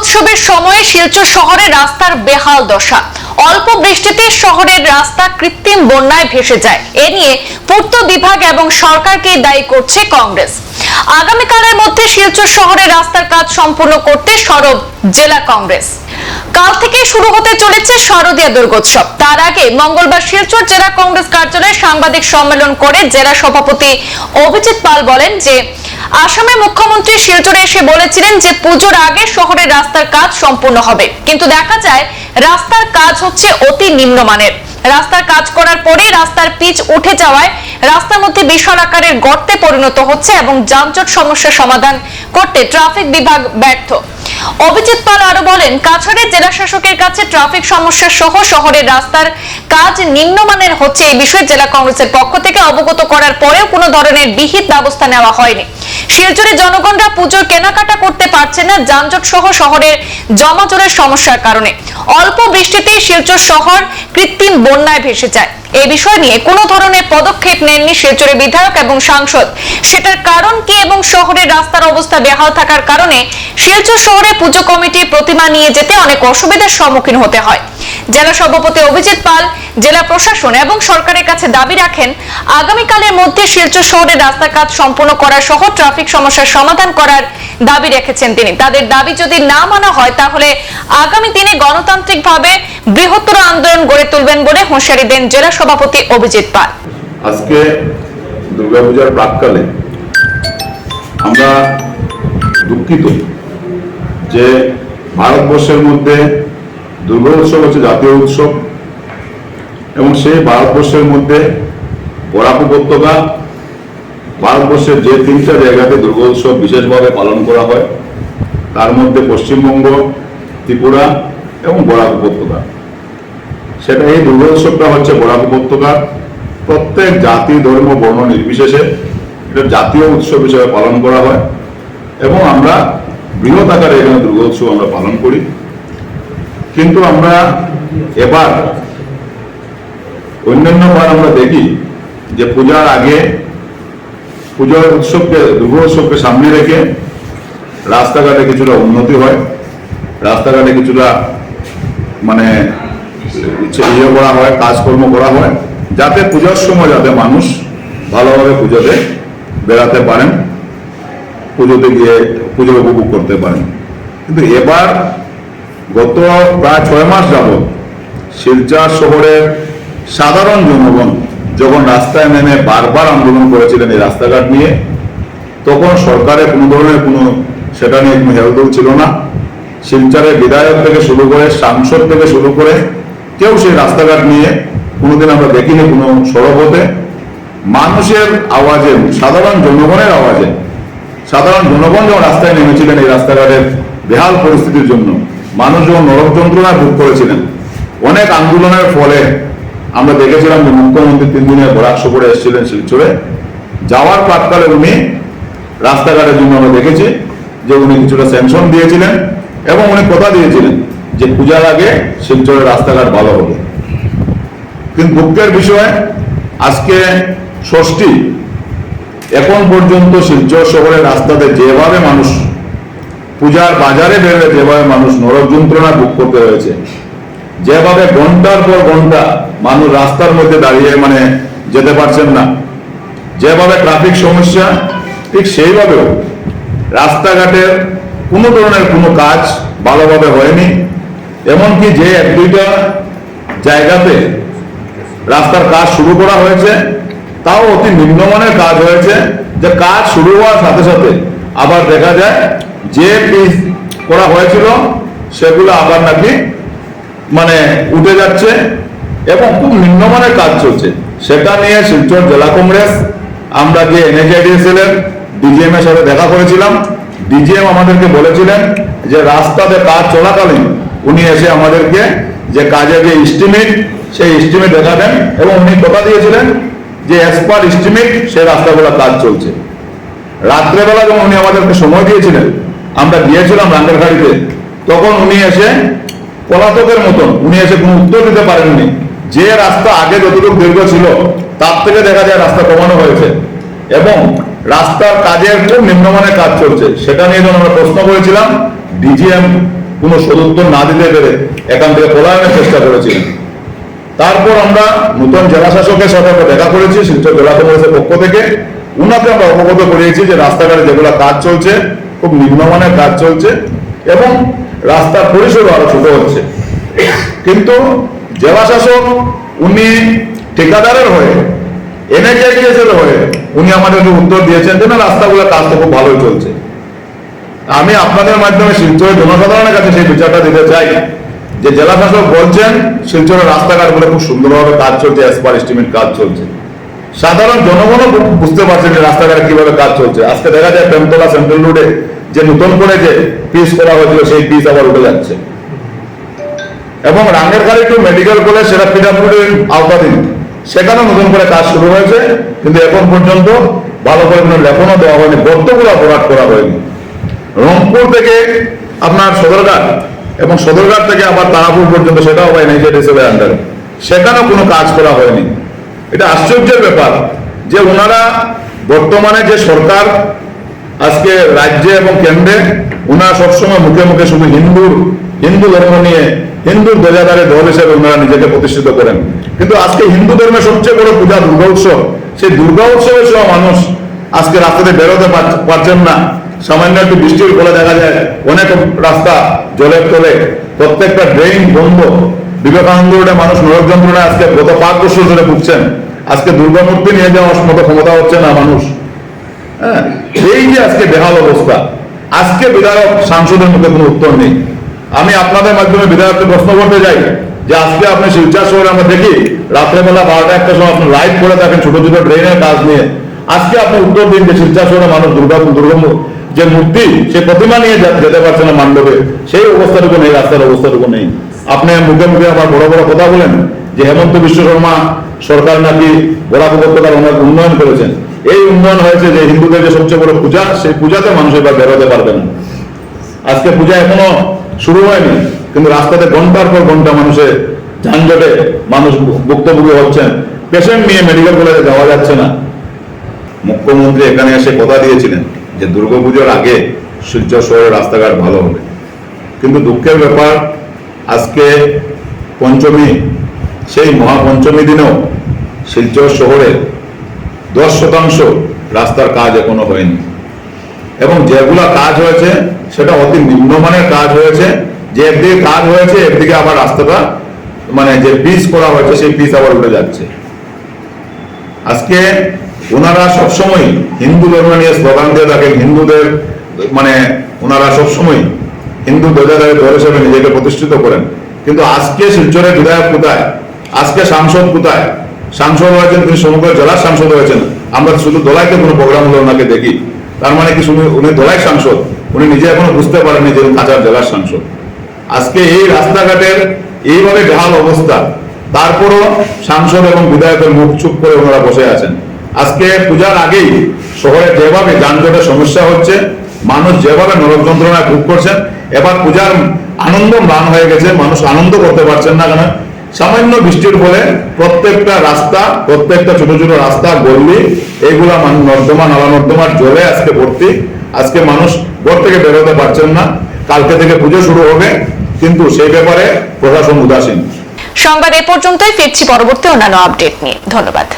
দুর্গোৎসবের সময় শিলচর শহরে রাস্তার বেহাল দশা। অল্প বৃষ্টিতে শহরের রাস্তা কৃত্রিম বন্যায় ভেসে যায়। এ নিয়ে পূর্ত বিভাগ এবং সরকারকে দায়ী করছে কংগ্রেস। আগামীকালের মধ্যে শিলচর শহরে রাস্তার কাজ সম্পূর্ণ করতে সরব জেলা কংগ্রেস। কাল থেকে শুরু হতে চলেছে শারদীয় দুর্গোৎসব। তার আগে মঙ্গলবার শিলচর জেলা কংগ্রেস কার্যালয়ে সাংবাদিক সম্মেলন করে জেলা সভাপতি অভিজিৎ পাল বলেন যে আসামের মুখ্যমন্ত্রী শিলচরে এসে বলেছিলেন যে পুজোর আগে শহরের রাস্তার কাজ সম্পূর্ণ হবে। কিন্তু দেখা যায়, রাস্তার কাজ হচ্ছে অতি নিম্নমানের। রাস্তার কাজ করার পরে রাস্তার পিচ উঠে যাওয়ায় রাস্তার মধ্যে বিশাল আকারের গর্তে পরিণত হচ্ছে এবং যানজট সমস্যার সমাধান করতে ট্রাফিক বিভাগ ব্যর্থ। অভিজিৎ পাল আরও বলেন, কাছাড়ের জেলা শাসকের কাছে ট্রাফিক সমস্যা সহ শহরের রাস্তার কাজ নিম্নমানের হচ্ছে এই বিষয়ে জেলা কংগ্রেসের পক্ষ থেকে অবগত করার পরেও কোনো ধরনের বিহিত ব্যবস্থা নেওয়া হয়নি। শিলচরে জনগণরা পুজোর কেনাকাটা করতে পারছে না যানজট সহ শহরের জমাজটের সমস্যার কারণে। অল্প বৃষ্টিতেই শিলচর শহর কৃত্রিম বন্যায় ভেসে যায়। এই বিষয় নিয়ে কোনো ধরনের পদক্ষেপ নেননি শিলচরের বিধায়ক এবং সাংসদ। সেটার কারণ কি এবং শহরের রাস্তার অবস্থা বেহাল থাকার কারণে শিলচর শহরে পুজো কমিটির প্রতিমা নিয়ে যেতে অনেক অসুবিধার সম্মুখীন হতে হয়। জেলা সভাপতি অভিজিৎ পাল, জেলা প্রশাসন এবং সরকারের কাছে দাবি রাখেন, আগামীকালের মধ্যে শিলচর শহরের রাস্তা কাজ সম্পূর্ণ করা সহ ট্রাফিক সমস্যার সমাধান করার দাবি রেখেছেন তিনি। তাদের দাবি যদি না মানা হয়, তাহলে আগামী দিনে গণতান্ত্রিকভাবে বৃহত্তর আন্দোলন গড়ে তুলবেন বলে হুঁশিয়ারি দেন জেলা সভাপতি অভিজিৎ পাল। আজকে দুর্গাপূজার প্রাককালে আমরা দুঃখিত যে ভারতবর্ষের মধ্যে দুর্গা উৎসব হচ্ছে জাতীয় উৎসব। এবং সেই ভারতবর্ষের মধ্যে বরাক উপত্যকা, ভারতবর্ষের যে তিনটা জায়গাতে দুর্গা উৎসব বিশেষভাবে পালন করা হয়, তার মধ্যে পশ্চিমবঙ্গ, ত্রিপুরা এবং বরাক উপত্যকা। সেটা এই দুর্গা উৎসবটা হচ্ছে বরাক উপত্যকার প্রত্যেক জাতি, ধর্ম, বর্ণ নির্বিশেষে এটা জাতীয় উৎসব হিসেবে পালন করা হয়। এবং আমরা বৃহৎ আকারে এখানে দুর্গা উৎসব আমরা পালন করি। কিন্তু আমরা এবার অন্যান্য বার আমরা দেখি যে পূজার আগে পূজার উৎসবকে, দুর্গা উৎসবকে সামনে রেখে রাস্তাঘাটে কিছুটা উন্নতি হয়। রাস্তাঘাটে কিছুটা মানে ইয়ে করা হয়, কাজকর্ম করা হয়, যাতে পূজার সময় যাতে মানুষ ভালোভাবে পুজোতে বেড়াতে পারেন, পুজোতে গিয়ে পুজো উপভোগ করতে পারেন। কিন্তু এবার গত প্রায় ছয় মাস যাবৎ শিলচর শহরের সাধারণ জনগণ যখন রাস্তায় নেমে বারবার আন্দোলন করেছিলেন এই রাস্তাঘাট নিয়ে, তখন সরকারের কোনো ধরনের কোনো সেটা নিয়ে কোনো হেলদোল ছিল না। শিলচরের বিধায়ক থেকে শুরু করে সাংসদ থেকে শুরু করে কেউ সেই রাস্তাঘাট নিয়ে কোনোদিন আমরা দেখিনি কোনো সড়ক হতে। মানুষের আওয়াজে, সাধারণ জনগণের আওয়াজে, সাধারণ জনগণ যখন রাস্তায় নেমেছিলেন এই রাস্তাঘাটের বেহাল পরিস্থিতির জন্য মানুষ যখন নরক যন্ত্রণায় ভোগ করেছিলেন। অনেক আন্দোলনের ফলে আমরা দেখেছিলাম যে মুখ্যমন্ত্রী তিন দিনের বরাক সফরে এসেছিলেন শিলচরে। যাওয়ার প্রাককালে উনি রাস্তাঘাটের জন্য আমরা দেখেছি যে উনি কিছুটা স্যাংশন দিয়েছিলেন এবং উনি কথা দিয়েছিলেন যে পূজার আগে শিলচরের রাস্তাঘাট ভালো হবে। কিন্তু দুঃখের বিষয়ে, আজকে ষষ্ঠী, এখন পর্যন্ত শিলচর শহরের রাস্তাতে যেভাবে মানুষ পূজার বাজারে বেরোলে যেভাবে মানুষ নরক যন্ত্রণা ভোগ করতে হয়েছে যেভাবে ঘণ্টার পর ঘণ্টা মানুষ রাস্তার মধ্যে দাঁড়িয়ে মানে যেতে পারছেন না, যেভাবে ট্রাফিক সমস্যা, ঠিক সেইভাবেও রাস্তাঘাটের কোনো ধরনের কোনো কাজ ভালোভাবে হয়নি। এমনকি যে এক দুইটা জায়গাতে রাস্তার কাজ শুরু করা হয়েছে, তাও অতি নিম্নমানের কাজ হয়েছে। যে কাজ শুরু হওয়ার সাথে সাথে আবার দেখা যায় যে পিস করা হয়েছিল, সেগুলো আবার নাকি মানে উঠে যাচ্ছে এবং খুব নিম্নমানের কাজ চলছে। সেটা নিয়ে শিলচর জেলা কংগ্রেস, আমরা যে এনএচআইডিএসএল এর ডিজিএম এর সাথে দেখা করেছিলাম। ডিজিএম আমাদেরকে বলেছিলেন যে রাস্তাতে কাজ চলাকালীন উনি এসে আমাদেরকে যে কাজের যে এস্টিমেট সেই এস্টিমেট দেখাবেন এবং উনি কথা দিয়েছিলেন যে অ্যাজ পার এস্টিমেট সেই রাস্তাগুলো কাজ চলছে। রাত্রেবেলা যখন উনি আমাদেরকে সময় দিয়েছিলেন আমরা গিয়েছিলাম রাঙ্গেরঘাড়িতে তখন উনি এসে পলাতকের মতন, উনি এসে কোনো উত্তর দিতে পারেননি। যে রাস্তা আগে যতটুকু দীর্ঘ ছিল, তার থেকে দেখা যায় রাস্তা কমানো হয়েছে। এবং রাস্তার কাজের খুব নিম্নমানের কাজ চলছে। সেটা নিয়ে যখন আমরা প্রশ্ন করেছিলাম, ডিজিএম কোনো সদুত্তর না দিতে পেরে এখান থেকে পলায়নের চেষ্টা করেছিলেন। তারপর আমরা নতুন জেলা শাসকের সাথে আমরা দেখা করেছি, শিলচর জেলা কংগ্রেসের পক্ষ থেকে। উনাকে আমরা অবগত করিয়েছি যে রাস্তাঘাটে যেগুলো কাজ চলছে খুব নিম্নমানের কাজ চলছে এবং রাস্তার পরিসর আরও ছোট হচ্ছে। কিন্তু জেলা শাসক উনি ঠিকাদারের হয়ে এনএচএডিএস হয়ে উনি আমাদেরকে উত্তর দিয়েছেন যে, না, রাস্তাগুলো কাজ তো খুব ভালোই চলছে। আমি আপনাদের মাধ্যমে শিলচরের জনসাধারণের কাছে সেই বিচারটা দিতে চাই যে, জেলা শাসক বলছেন, শিলচরের রাস্তাঘাটগুলো খুব সুন্দরভাবে কাজ চলছে এসপার এস্টিমেট কাজ চলছে। সাধারণ জনগণও বুঝতে পারছেন যে, রাস্তাঘাটে কীভাবে কাজ চলছে। আজকে দেখা যায়, প্রেমতলা সেন্ট্রাল রোডে যে নতুন করে যে পিস করা হয়েছিল, সেই পিস আবার উঠে যাচ্ছে। এবং রাঙ্গেরখালি টু মেডিকেল কলেজ সেটা পিডাব্লিউডির আওতাধীন। সেখানেও নতুন করে কাজ শুরু হয়েছে, কিন্তু এখন পর্যন্ত ভালো করে কোনো লেখনও দেওয়া হয়নি গর্তগুলো ভরাট করা হয়নি। রংপুর থেকে আপনার সদরঘাট এবং সদরঘাট থেকে আবার তারাপুর পর্যন্ত, সেটাও হয় এনএইচএডিএস এর আন্ডারে সেখানেও কোনো কাজ করা হয়নি। এটা আশ্চর্যের ব্যাপার যে ওনারা বর্তমানে যে সরকার আজকে রাজ্যে এবং কেন্দ্রে ওনারা সবসময় মুখে মুখে শুধু হিন্দুর হিন্দু ধর্ম নিয়ে হিন্দুর ধ্বজাধারে দল হিসেবে ওনারা নিজেকে প্রতিষ্ঠিত করেন। কিন্তু আজকে হিন্দু ধর্মের সবচেয়ে বড় পূজা দুর্গা উৎসব, সেই দুর্গা উৎসবের সব মানুষ আজকে রাস্তাতে বেরোতে পারছেন না। সামান্য একটু বৃষ্টির ফলে দেখা যায় অনেক রাস্তা জলের তলে, প্রত্যেকটা ড্রেন বন্ধ। বিবেকানন্দ রোডে মানুষ নরক যন্ত্রণায় আজকে গত পাঁচ বছর ধরে ভুগছেন। আজকে দুর্গা মূর্তি নিয়ে যাওয়ার মতো ক্ষমতা হচ্ছে না মানুষ। হ্যাঁ এই যে আজকে বেহাল অবস্থা, আজকে বিধায়ক সাংসদের মুখে কোনো উত্তর নেই। আমি আপনাদের মাধ্যমে বিধায়ককে প্রশ্ন করতে যাই, যে আজকে আপনি শিলচর শহরে আমরা দেখি, রাত্রেবেলা বারোটা একটা সময় আপনি লাইভ করে থাকেন ছোট ছোট ড্রেনের কাজ নিয়ে। আজকে আপনি উত্তর দিন যে শিলচর শহরে মানুষ দুর্গা দুর্গা মূ- যে মূর্তি, সে প্রতিমা নিয়ে যেতে পারছে না মান্ডবে সেই অবস্থাটুকু নেই, রাস্তার অবস্থাটুকু নেই। আপনি মুখে মুখে আবার বড় বড় কথা বলেন, যে হেমন্ত বিশ্ব শর্মা সরকার নাকি বরাক উপত্যকার অনেক উন্নয়ন করেছেন। এই উন্নয়ন হয়েছে যে হিন্দুদের যে সবচেয়ে বড় পূজা, সেই পূজাতে মানুষ এবার বেরোতে পারবে না। আজকে পূজা এখনও শুরু হয়নি, কিন্তু রাস্তাতে ঘণ্টার পর ঘণ্টা মানুষের যানজটে মানুষ ভুক্তভোগী হচ্ছেন পেশেন্ট নিয়ে মেডিকেল কলেজে যাওয়া যাচ্ছে না। মুখ্যমন্ত্রী এখানে এসে কথা দিয়েছিলেন যে দুর্গাপুজোর আগে শিলচর শহরের রাস্তাঘাট ভালো হবে। কিন্তু দুঃখের ব্যাপার, আজকে পঞ্চমী, সেই মহাপঞ্চমী দিনেও শিলচর শহরে দশ শতাংশ রাস্তার কাজ এখনও হয়নি। এবং যেগুলা কাজ হয়েছে, সেটা অতি নিম্নমানের কাজ হয়েছে। যে একদিকে কাজ হয়েছে, একদিকে আবার রাস্তাটা মানে যে পিচ করা হয়েছে, সেই পিচ আবার উঠে যাচ্ছে। আজকে ওনারা সবসময় হিন্দু ধর্ম নিয়ে স্লোগান দিয়ে থাকেন হিন্দুদের মানে ওনারা সবসময় হিন্দু ধ্বজাধারী দল হিসেবে নিজেকে প্রতিষ্ঠিত করেন। কিন্তু আজকে শিলচরের বিধায়ক কোথায়? আজকে সাংসদ কোথায়? সাংসদ হয়েছেন তিনি সমগ্র জেলার সাংসদ হয়েছেন। আমরা শুধু দোলাইতে কোনো প্রোগ্রাম হলে ওনাকে দেখি। তার মানে কি শুধু উনি দোলাই সাংসদ? উনি নিজে এখনও বুঝতে পারেননি যে কাছাড় জেলার সাংসদ। আজকে এই রাস্তাঘাটের এইভাবে বেহাল অবস্থা। তারপরও সাংসদ এবং বিধায়কের মুখ চুপ করে ওনারা বসে আছেন। আজকে পূজার আগেই শহরে যেভাবে যানজটের সমস্যা হচ্ছে, মানুষ যেভাবে নরক যন্ত্রণায় ভোগ করছেন, এবার পূজার আনন্দ ম্লান হয়ে গেছে, মানুষ আনন্দ করতে পারছেন না কেন? সামান্য বৃষ্টির ফলে প্রত্যেকটা রাস্তা, প্রত্যেকটা ছোট ছোট রাস্তা গল্লি এগুলা নর্দমা, নালা নর্দমার জলে আজকে ভর্তি। আজকে মানুষ ঘর থেকে বেরোতে পারছেন না। কালকে থেকে পুজো শুরু হবে, কিন্তু সেই ব্যাপারে প্রশাসন উদাসীন। সংবাদ এ পর্যন্তই, ফিরছি পরবর্তী অন্যান্য আপডেট নিয়ে। ধন্যবাদ।